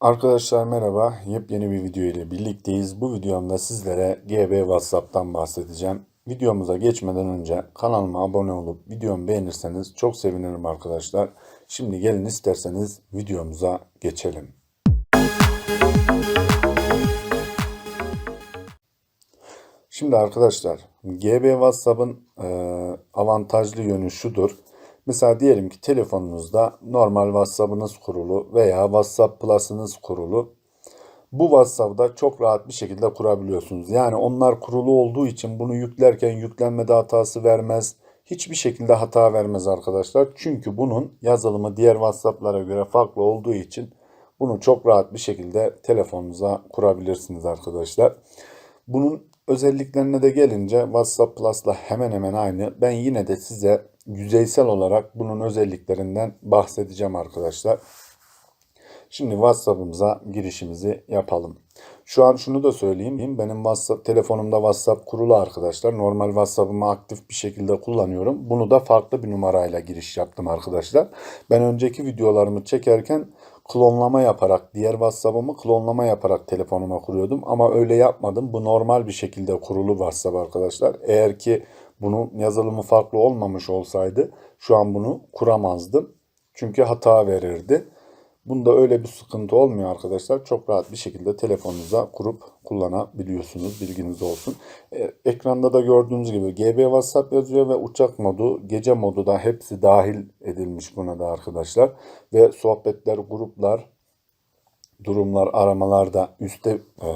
Arkadaşlar merhaba. Yepyeni bir video ile birlikteyiz. Bu videomda sizlere GB WhatsApp'tan bahsedeceğim. Videomuza geçmeden önce kanalıma abone olup videomu beğenirseniz çok sevinirim arkadaşlar. Şimdi gelin isterseniz videomuza geçelim. Şimdi arkadaşlar GB WhatsApp'ın avantajlı yönü şudur. Mesela diyelim ki telefonunuzda normal WhatsApp'ınız kurulu veya WhatsApp Plus'ınız kurulu. Bu WhatsApp'da çok rahat bir şekilde kurabiliyorsunuz. Yani onlar kurulu olduğu için bunu yüklerken yüklenmede hatası vermez. Hiçbir şekilde hata vermez arkadaşlar. Çünkü bunun yazılımı diğer WhatsApp'lara göre farklı olduğu için bunu çok rahat bir şekilde telefonunuza kurabilirsiniz arkadaşlar. Bunun özelliklerine de gelince WhatsApp Plus'la hemen hemen aynı. Ben yine de size yüzeysel olarak bunun özelliklerinden bahsedeceğim arkadaşlar. Şimdi WhatsApp'ımıza girişimizi yapalım. Şu an şunu da söyleyeyim. Benim WhatsApp telefonumda WhatsApp kurulu arkadaşlar. Normal WhatsApp'ımı aktif bir şekilde kullanıyorum. Bunu da farklı bir numarayla giriş yaptım arkadaşlar. Ben önceki videolarımı çekerken klonlama yaparak diğer WhatsApp'ımı klonlama yaparak telefonuma kuruyordum ama öyle yapmadım. Bu normal bir şekilde kurulu WhatsApp arkadaşlar. Eğer ki bunun yazılımı farklı olmamış olsaydı şu an bunu kuramazdım. Çünkü hata verirdi. Bunda öyle bir sıkıntı olmuyor arkadaşlar. Çok rahat bir şekilde telefonunuza kurup kullanabiliyorsunuz. Bilginiz olsun. E, ekranda da gördüğünüz gibi GB WhatsApp yazıyor ve uçak modu, gece modu da hepsi dahil edilmiş buna da arkadaşlar. Ve sohbetler, gruplar, durumlar, aramalar da üstte e,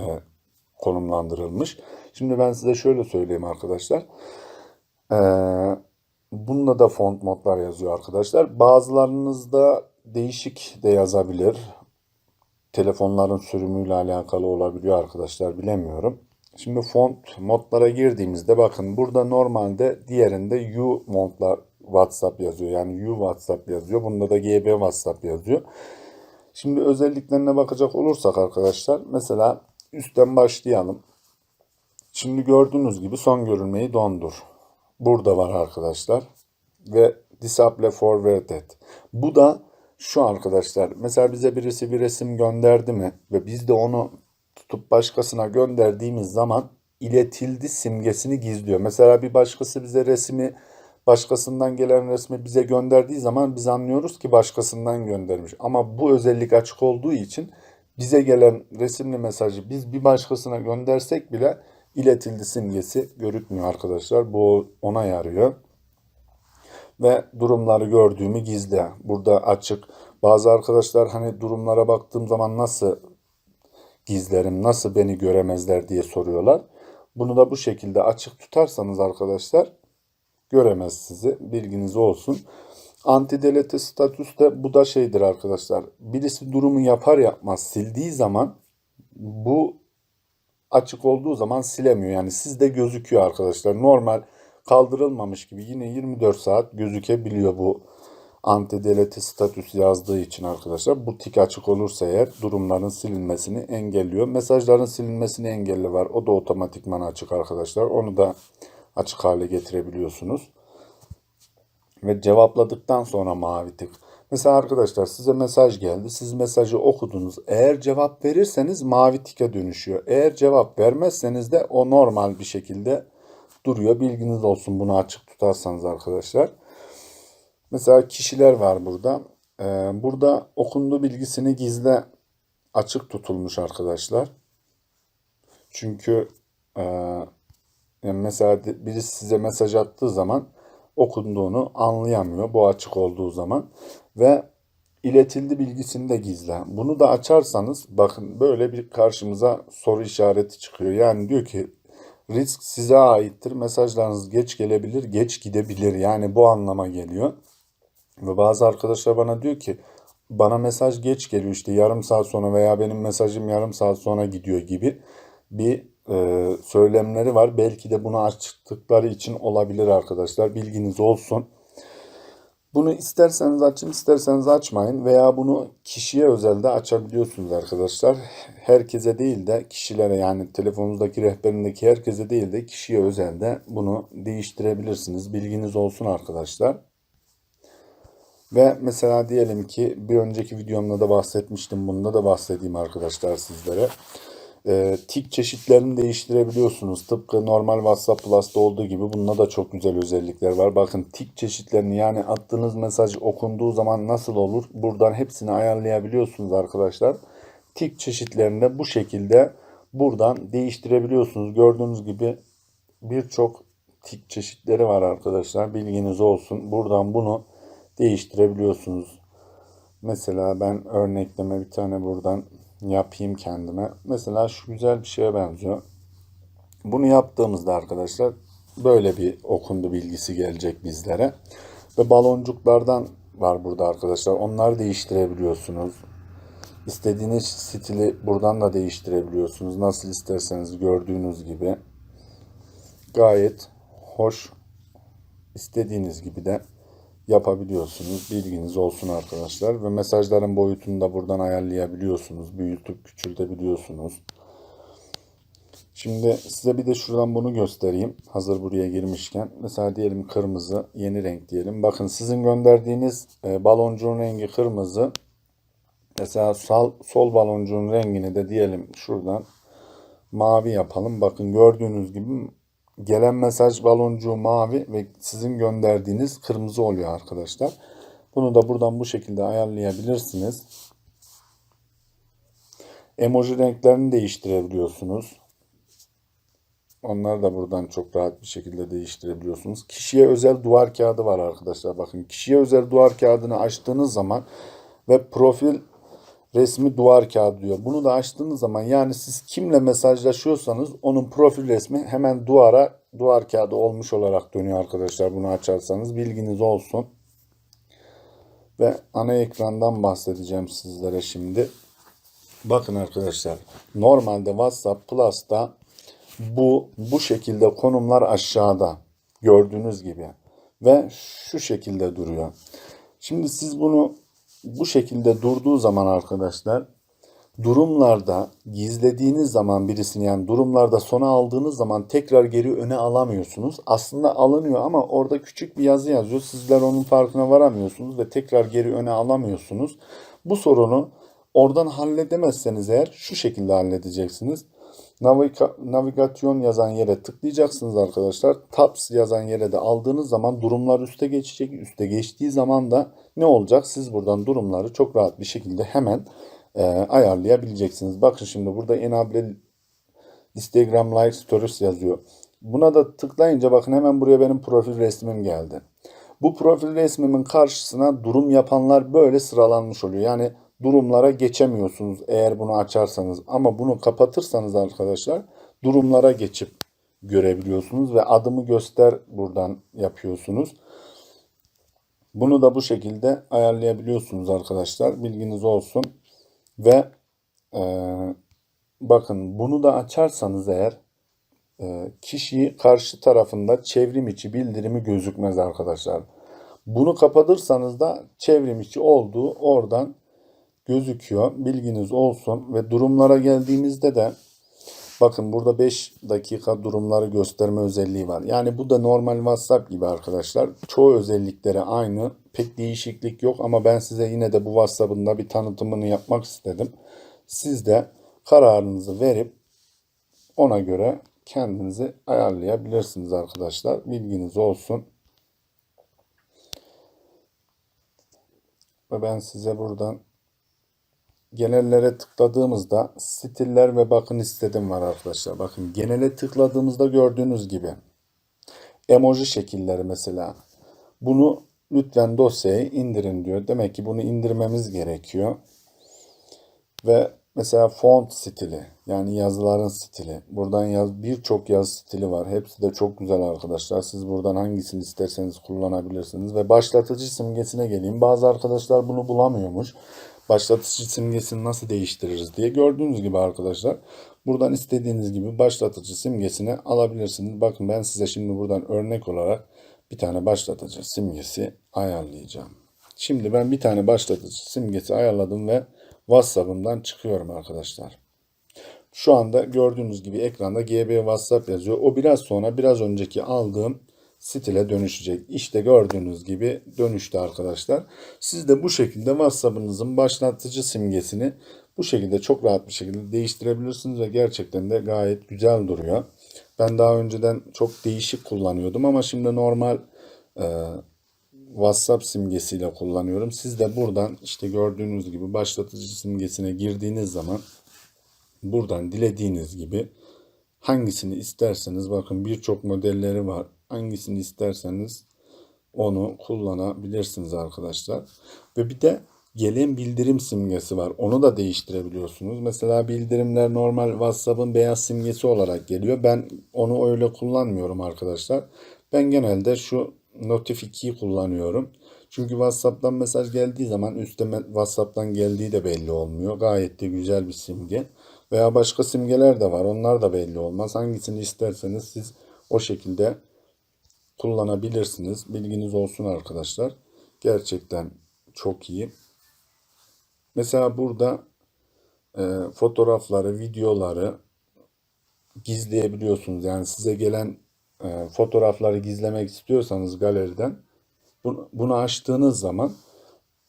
konumlandırılmış. Şimdi ben size şöyle söyleyeyim arkadaşlar. Ee, bunda da font modlar yazıyor arkadaşlar. Bazılarınızda değişik de yazabilir. Telefonların sürümüyle alakalı olabiliyor arkadaşlar bilemiyorum. Şimdi font modlara girdiğimizde bakın burada normalde diğerinde U montlar WhatsApp yazıyor. Yani U WhatsApp yazıyor. Bunda da GB WhatsApp yazıyor. Şimdi özelliklerine bakacak olursak arkadaşlar mesela üstten başlayalım. Şimdi gördüğünüz gibi son görülmeyi dondur. Burada var arkadaşlar. Ve disable forwarded. Bu da şu arkadaşlar. Mesela bize birisi bir resim gönderdi mi ve biz de onu tutup başkasına gönderdiğimiz zaman iletildi simgesini gizliyor. Mesela bir başkası bize resmi başkasından gelen resmi bize gönderdiği zaman biz anlıyoruz ki başkasından göndermiş. Ama bu özellik açık olduğu için bize gelen resimli mesajı biz bir başkasına göndersek bile iletildi simgesi görükmüyor arkadaşlar. Bu ona yarıyor. Ve durumları gördüğümü gizle. Burada açık. Bazı arkadaşlar hani durumlara baktığım zaman nasıl gizlerim, nasıl beni göremezler diye soruyorlar. Bunu da bu şekilde açık tutarsanız arkadaşlar göremez sizi. Bilginiz olsun. Anti delete statüste bu da şeydir arkadaşlar. Birisi durumu yapar yapmaz sildiği zaman bu açık olduğu zaman silemiyor. Yani sizde gözüküyor arkadaşlar. Normal kaldırılmamış gibi yine 24 saat gözükebiliyor bu anti delete statüs yazdığı için arkadaşlar. Bu tik açık olursa eğer durumların silinmesini engelliyor. Mesajların silinmesini engelli var. O da otomatikman açık arkadaşlar. Onu da açık hale getirebiliyorsunuz. Ve cevapladıktan sonra mavi tık. Mesela arkadaşlar size mesaj geldi. Siz mesajı okudunuz. Eğer cevap verirseniz mavi tike dönüşüyor. Eğer cevap vermezseniz de o normal bir şekilde duruyor. Bilginiz olsun bunu açık tutarsanız arkadaşlar. Mesela kişiler var burada. Ee, burada okundu bilgisini gizle açık tutulmuş arkadaşlar. Çünkü e, yani mesela birisi size mesaj attığı zaman okunduğunu anlayamıyor bu açık olduğu zaman ve iletildi bilgisini de gizle. Bunu da açarsanız bakın böyle bir karşımıza soru işareti çıkıyor. Yani diyor ki risk size aittir. Mesajlarınız geç gelebilir, geç gidebilir. Yani bu anlama geliyor. Ve bazı arkadaşlar bana diyor ki bana mesaj geç geliyor işte yarım saat sonra veya benim mesajım yarım saat sonra gidiyor gibi bir e, söylemleri var. Belki de bunu açtıkları için olabilir arkadaşlar. Bilginiz olsun. Bunu isterseniz açın, isterseniz açmayın veya bunu kişiye özelde açabiliyorsunuz arkadaşlar. Herkese değil de kişilere yani telefonunuzdaki rehberindeki herkese değil de kişiye özelde bunu değiştirebilirsiniz. Bilginiz olsun arkadaşlar. Ve mesela diyelim ki bir önceki videomda da bahsetmiştim. Bunda da bahsedeyim arkadaşlar sizlere. Ee, tik çeşitlerini değiştirebiliyorsunuz. Tıpkı normal WhatsApp Plus'ta olduğu gibi bunda da çok güzel özellikler var. Bakın tik çeşitlerini yani attığınız mesaj okunduğu zaman nasıl olur? Buradan hepsini ayarlayabiliyorsunuz arkadaşlar. Tik çeşitlerini de bu şekilde buradan değiştirebiliyorsunuz. Gördüğünüz gibi birçok tik çeşitleri var arkadaşlar. Bilginiz olsun. Buradan bunu değiştirebiliyorsunuz. Mesela ben örnekleme bir tane buradan yapayım kendime. Mesela şu güzel bir şeye benziyor. Bunu yaptığımızda arkadaşlar böyle bir okundu bilgisi gelecek bizlere. Ve baloncuklardan var burada arkadaşlar. Onları değiştirebiliyorsunuz. İstediğiniz stili buradan da değiştirebiliyorsunuz. Nasıl isterseniz gördüğünüz gibi. Gayet hoş. İstediğiniz gibi de yapabiliyorsunuz. Bilginiz olsun arkadaşlar. Ve mesajların boyutunu da buradan ayarlayabiliyorsunuz. Büyütüp küçültebiliyorsunuz. Şimdi size bir de şuradan bunu göstereyim. Hazır buraya girmişken. Mesela diyelim kırmızı, yeni renk diyelim. Bakın sizin gönderdiğiniz e, baloncuğun rengi kırmızı. Mesela sol, sol baloncuğun rengini de diyelim şuradan mavi yapalım. Bakın gördüğünüz gibi gelen mesaj baloncuğu mavi ve sizin gönderdiğiniz kırmızı oluyor arkadaşlar. Bunu da buradan bu şekilde ayarlayabilirsiniz. Emoji renklerini değiştirebiliyorsunuz. Onları da buradan çok rahat bir şekilde değiştirebiliyorsunuz. Kişiye özel duvar kağıdı var arkadaşlar. Bakın kişiye özel duvar kağıdını açtığınız zaman ve profil resmi duvar kağıdı diyor. Bunu da açtığınız zaman yani siz kimle mesajlaşıyorsanız onun profil resmi hemen duvara duvar kağıdı olmuş olarak dönüyor arkadaşlar. Bunu açarsanız bilginiz olsun. Ve ana ekrandan bahsedeceğim sizlere şimdi. Bakın arkadaşlar normalde WhatsApp Plus'ta bu bu şekilde konumlar aşağıda gördüğünüz gibi ve şu şekilde duruyor. Şimdi siz bunu bu şekilde durduğu zaman arkadaşlar durumlarda gizlediğiniz zaman birisini yani durumlarda sona aldığınız zaman tekrar geri öne alamıyorsunuz. Aslında alınıyor ama orada küçük bir yazı yazıyor. Sizler onun farkına varamıyorsunuz ve tekrar geri öne alamıyorsunuz. Bu sorunu oradan halledemezseniz eğer şu şekilde halledeceksiniz. Naviga navigasyon yazan yere tıklayacaksınız arkadaşlar. Tabs yazan yere de aldığınız zaman durumlar üste geçecek. Üste geçtiği zaman da ne olacak? Siz buradan durumları çok rahat bir şekilde hemen e, ayarlayabileceksiniz. Bakın şimdi burada enable Instagram Like Stories yazıyor. Buna da tıklayınca bakın hemen buraya benim profil resmim geldi. Bu profil resmimin karşısına durum yapanlar böyle sıralanmış oluyor. Yani durumlara geçemiyorsunuz eğer bunu açarsanız. Ama bunu kapatırsanız arkadaşlar durumlara geçip görebiliyorsunuz ve adımı göster buradan yapıyorsunuz. Bunu da bu şekilde ayarlayabiliyorsunuz arkadaşlar. Bilginiz olsun. Ve e, bakın bunu da açarsanız eğer e, kişi karşı tarafında çevrim içi bildirimi gözükmez arkadaşlar. Bunu kapatırsanız da çevrim içi olduğu oradan gözüküyor. Bilginiz olsun ve durumlara geldiğimizde de bakın burada 5 dakika durumları gösterme özelliği var. Yani bu da normal WhatsApp gibi arkadaşlar. Çoğu özellikleri aynı. Pek değişiklik yok ama ben size yine de bu WhatsApp'ın da bir tanıtımını yapmak istedim. Siz de kararınızı verip ona göre kendinizi ayarlayabilirsiniz arkadaşlar. Bilginiz olsun. Ve ben size buradan genellere tıkladığımızda stiller ve bakın istedim var arkadaşlar. Bakın genele tıkladığımızda gördüğünüz gibi emoji şekilleri mesela. Bunu lütfen dosyayı indirin diyor. Demek ki bunu indirmemiz gerekiyor. Ve mesela font stili yani yazıların stili. Buradan yaz birçok yazı stili var. Hepsi de çok güzel arkadaşlar. Siz buradan hangisini isterseniz kullanabilirsiniz. Ve başlatıcı simgesine geleyim. Bazı arkadaşlar bunu bulamıyormuş başlatıcı simgesini nasıl değiştiririz diye gördüğünüz gibi arkadaşlar buradan istediğiniz gibi başlatıcı simgesini alabilirsiniz. Bakın ben size şimdi buradan örnek olarak bir tane başlatıcı simgesi ayarlayacağım. Şimdi ben bir tane başlatıcı simgesi ayarladım ve WhatsApp'ımdan çıkıyorum arkadaşlar. Şu anda gördüğünüz gibi ekranda GB WhatsApp yazıyor. O biraz sonra biraz önceki aldığım stile dönüşecek. İşte gördüğünüz gibi dönüştü arkadaşlar. Siz de bu şekilde WhatsApp'ınızın başlatıcı simgesini bu şekilde çok rahat bir şekilde değiştirebilirsiniz ve gerçekten de gayet güzel duruyor. Ben daha önceden çok değişik kullanıyordum ama şimdi normal e, WhatsApp simgesiyle kullanıyorum. Siz de buradan işte gördüğünüz gibi başlatıcı simgesine girdiğiniz zaman buradan dilediğiniz gibi hangisini isterseniz bakın birçok modelleri var. Hangisini isterseniz onu kullanabilirsiniz arkadaşlar. Ve bir de gelen bildirim simgesi var. Onu da değiştirebiliyorsunuz. Mesela bildirimler normal WhatsApp'ın beyaz simgesi olarak geliyor. Ben onu öyle kullanmıyorum arkadaşlar. Ben genelde şu Notify kullanıyorum. Çünkü WhatsApp'tan mesaj geldiği zaman üstte WhatsApp'tan geldiği de belli olmuyor. Gayet de güzel bir simge. Veya başka simgeler de var. Onlar da belli olmaz. Hangisini isterseniz siz o şekilde kullanabilirsiniz. Bilginiz olsun arkadaşlar. Gerçekten çok iyi. Mesela burada e, fotoğrafları, videoları gizleyebiliyorsunuz. Yani size gelen e, fotoğrafları gizlemek istiyorsanız galeriden bunu, bunu açtığınız zaman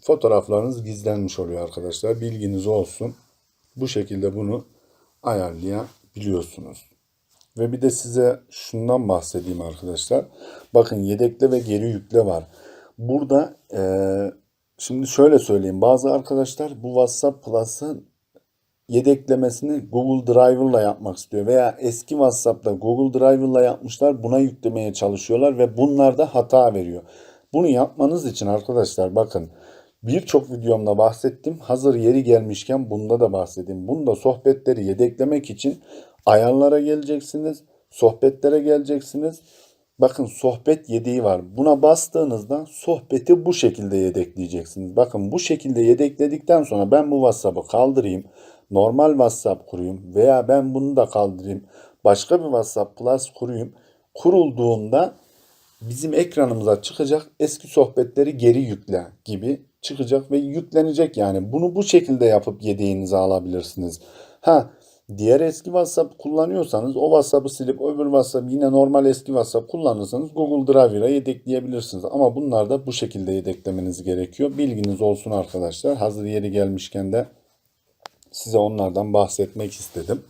fotoğraflarınız gizlenmiş oluyor arkadaşlar. Bilginiz olsun. Bu şekilde bunu ayarlayabiliyorsunuz. Ve bir de size şundan bahsedeyim arkadaşlar. Bakın yedekle ve geri yükle var. Burada e, şimdi şöyle söyleyeyim. Bazı arkadaşlar bu WhatsApp Plus'ın yedeklemesini Google Drive'la yapmak istiyor. Veya eski WhatsApp'ta Google Drive'la yapmışlar. Buna yüklemeye çalışıyorlar ve bunlar da hata veriyor. Bunu yapmanız için arkadaşlar bakın birçok videomda bahsettim. Hazır yeri gelmişken bunda da bahsedeyim. Bunda sohbetleri yedeklemek için ayarlara geleceksiniz. Sohbetlere geleceksiniz. Bakın sohbet yedeği var. Buna bastığınızda sohbeti bu şekilde yedekleyeceksiniz. Bakın bu şekilde yedekledikten sonra ben bu WhatsApp'ı kaldırayım. Normal WhatsApp kurayım veya ben bunu da kaldırayım. Başka bir WhatsApp Plus kurayım. Kurulduğunda bizim ekranımıza çıkacak eski sohbetleri geri yükle gibi çıkacak ve yüklenecek yani. Bunu bu şekilde yapıp yedeğinize alabilirsiniz. Ha diğer eski WhatsApp kullanıyorsanız o WhatsApp'ı silip öbür WhatsApp yine normal eski WhatsApp kullanırsanız Google Drive'a yedekleyebilirsiniz. Ama bunlar da bu şekilde yedeklemeniz gerekiyor. Bilginiz olsun arkadaşlar. Hazır yeri gelmişken de size onlardan bahsetmek istedim.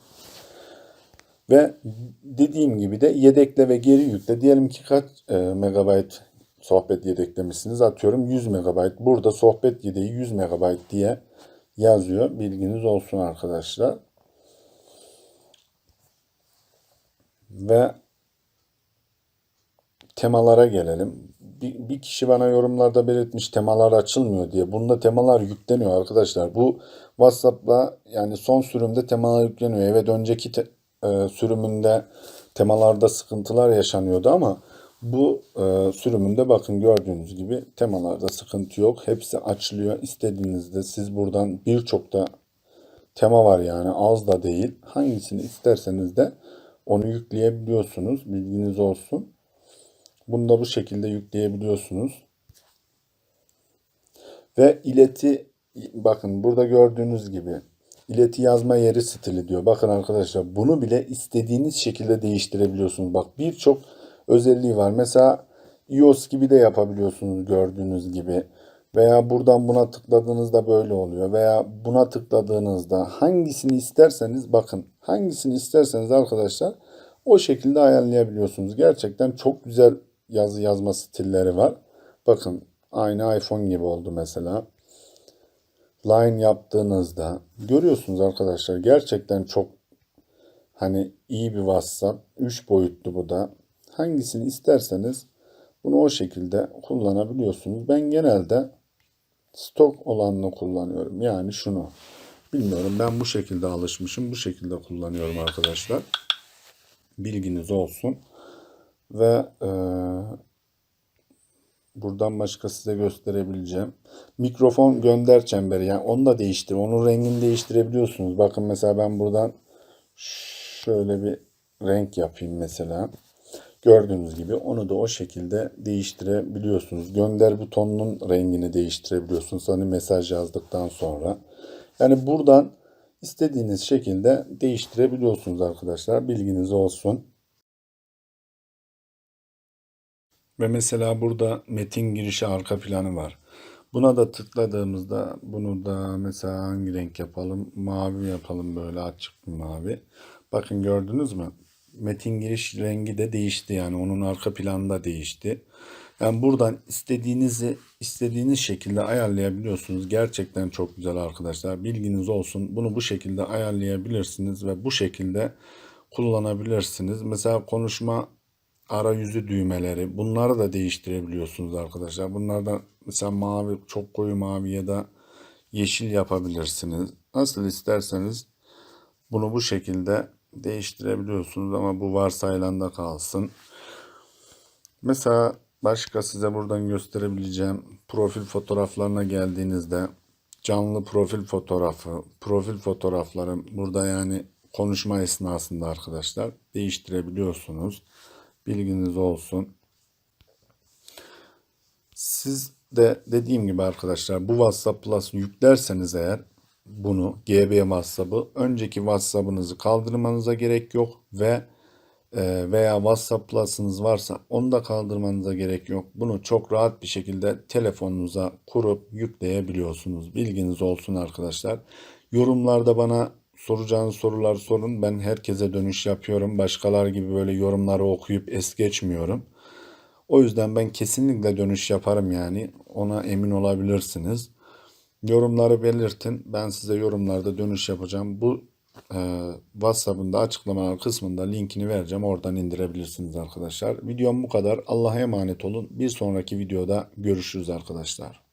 Ve dediğim gibi de yedekle ve geri yükle. Diyelim ki kaç e, megabayt sohbet yedeklemişsiniz. Atıyorum 100 megabayt. Burada sohbet yedeği 100 megabayt diye yazıyor. Bilginiz olsun arkadaşlar. Ve temalara gelelim. Bir, bir kişi bana yorumlarda belirtmiş temalar açılmıyor diye. Bunda temalar yükleniyor arkadaşlar. Bu WhatsApp'la yani son sürümde temalar yükleniyor. Evet önceki te, e, sürümünde temalarda sıkıntılar yaşanıyordu ama bu e, sürümünde bakın gördüğünüz gibi temalarda sıkıntı yok. Hepsi açılıyor. İstediğinizde siz buradan birçok da tema var yani az da değil. Hangisini isterseniz de onu yükleyebiliyorsunuz. Bilginiz olsun. Bunu da bu şekilde yükleyebiliyorsunuz. Ve ileti bakın burada gördüğünüz gibi ileti yazma yeri stili diyor. Bakın arkadaşlar bunu bile istediğiniz şekilde değiştirebiliyorsunuz. Bak birçok özelliği var. Mesela iOS gibi de yapabiliyorsunuz gördüğünüz gibi. Veya buradan buna tıkladığınızda böyle oluyor. Veya buna tıkladığınızda hangisini isterseniz bakın hangisini isterseniz arkadaşlar o şekilde ayarlayabiliyorsunuz. Gerçekten çok güzel yazı yazma stilleri var. Bakın aynı iPhone gibi oldu mesela. Line yaptığınızda görüyorsunuz arkadaşlar gerçekten çok hani iyi bir WhatsApp. 3 boyutlu bu da. Hangisini isterseniz bunu o şekilde kullanabiliyorsunuz. Ben genelde stok olanını kullanıyorum. Yani şunu. Bilmiyorum ben bu şekilde alışmışım. Bu şekilde kullanıyorum arkadaşlar. Bilginiz olsun. Ve e, buradan başka size gösterebileceğim. Mikrofon gönder çemberi. Yani onu da değiştir. Onun rengini değiştirebiliyorsunuz. Bakın mesela ben buradan şöyle bir renk yapayım mesela. Gördüğünüz gibi onu da o şekilde değiştirebiliyorsunuz. Gönder butonunun rengini değiştirebiliyorsunuz. Hani mesaj yazdıktan sonra. Yani buradan istediğiniz şekilde değiştirebiliyorsunuz arkadaşlar. Bilginiz olsun. Ve mesela burada metin girişi arka planı var. Buna da tıkladığımızda bunu da mesela hangi renk yapalım? Mavi yapalım böyle açık bir mavi. Bakın gördünüz mü? Metin giriş rengi de değişti yani onun arka planı da değişti. Yani buradan istediğinizi istediğiniz şekilde ayarlayabiliyorsunuz. Gerçekten çok güzel arkadaşlar. Bilginiz olsun. Bunu bu şekilde ayarlayabilirsiniz ve bu şekilde kullanabilirsiniz. Mesela konuşma arayüzü düğmeleri bunları da değiştirebiliyorsunuz arkadaşlar. Bunlardan mesela mavi çok koyu mavi ya da yeşil yapabilirsiniz. Nasıl isterseniz bunu bu şekilde değiştirebiliyorsunuz ama bu varsaylanda kalsın. Mesela başka size buradan gösterebileceğim profil fotoğraflarına geldiğinizde canlı profil fotoğrafı, profil fotoğrafları burada yani konuşma esnasında arkadaşlar değiştirebiliyorsunuz. Bilginiz olsun. Siz de dediğim gibi arkadaşlar bu WhatsApp Plus'ı yüklerseniz eğer bunu GB WhatsApp'ı önceki WhatsApp'ınızı kaldırmanıza gerek yok ve e, veya WhatsApp Plus'ınız varsa onu da kaldırmanıza gerek yok. Bunu çok rahat bir şekilde telefonunuza kurup yükleyebiliyorsunuz. Bilginiz olsun arkadaşlar. Yorumlarda bana soracağınız sorular sorun. Ben herkese dönüş yapıyorum. Başkalar gibi böyle yorumları okuyup es geçmiyorum. O yüzden ben kesinlikle dönüş yaparım yani. Ona emin olabilirsiniz. Yorumları belirtin. Ben size yorumlarda dönüş yapacağım. Bu e, WhatsApp'ın da açıklamalar kısmında linkini vereceğim. Oradan indirebilirsiniz arkadaşlar. Videom bu kadar. Allah'a emanet olun. Bir sonraki videoda görüşürüz arkadaşlar.